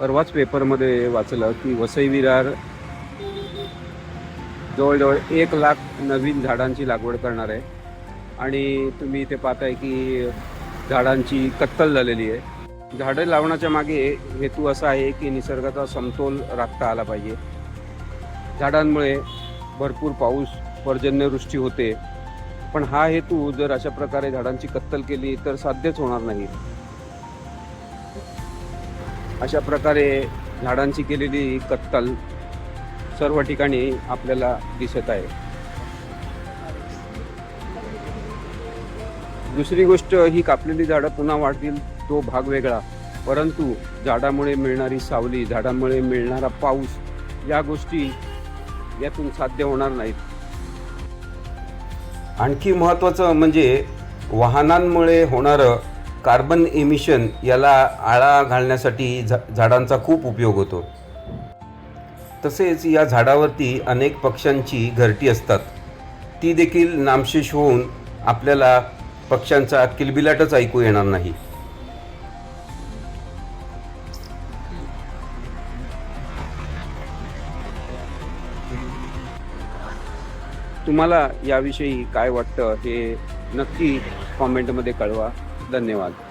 परवाच पेपरमध्ये वाचलं की वसई विरार जवळजवळ एक लाख नवीन झाडांची लागवड करणार आहे. आणि तुम्ही इथे पाहताय की झाडांची कत्तल झालेली आहे. झाडं लावण्याच्या मागे हेतू असा आहे की निसर्गाचा समतोल राखता आला पाहिजे. झाडांमुळे भरपूर पाऊस पर्जन्यवृष्टी होते. पण हा हेतू जर अशा प्रकारे झाडांची कत्तल केली तर साध्यच होणार नाही. अशा प्रकारे झाडांची केलेली कत्तल सर्व ठिकाणी आपल्याला दिसत आहे. दुसरी गोष्ट ही कापलेली झाडं पुन्हा वाढतील तो भाग वेगळा. परंतु झाडामुळे मिळणारी सावली झाडामुळे मिळणारा पाऊस या गोष्टी यातून साध्य होणार नाहीत. आणखी महत्त्वाचं म्हणजे वाहनांमुळे होणारं कार्बन एमिशन याला आळा घालण्यासाठी झा झाडांचा खूप उपयोग होतो. तसेच या झाडावरती अनेक पक्ष्यांची घरटी असतात. ती देखील नामशेष होऊन आपल्याला पक्ष्यांचा किलबिलाटच ऐकू येणार नाही. तुम्हाला याविषयी काय वाटतं हे नक्की कॉमेंटमध्ये कळवा. धन्यवाद.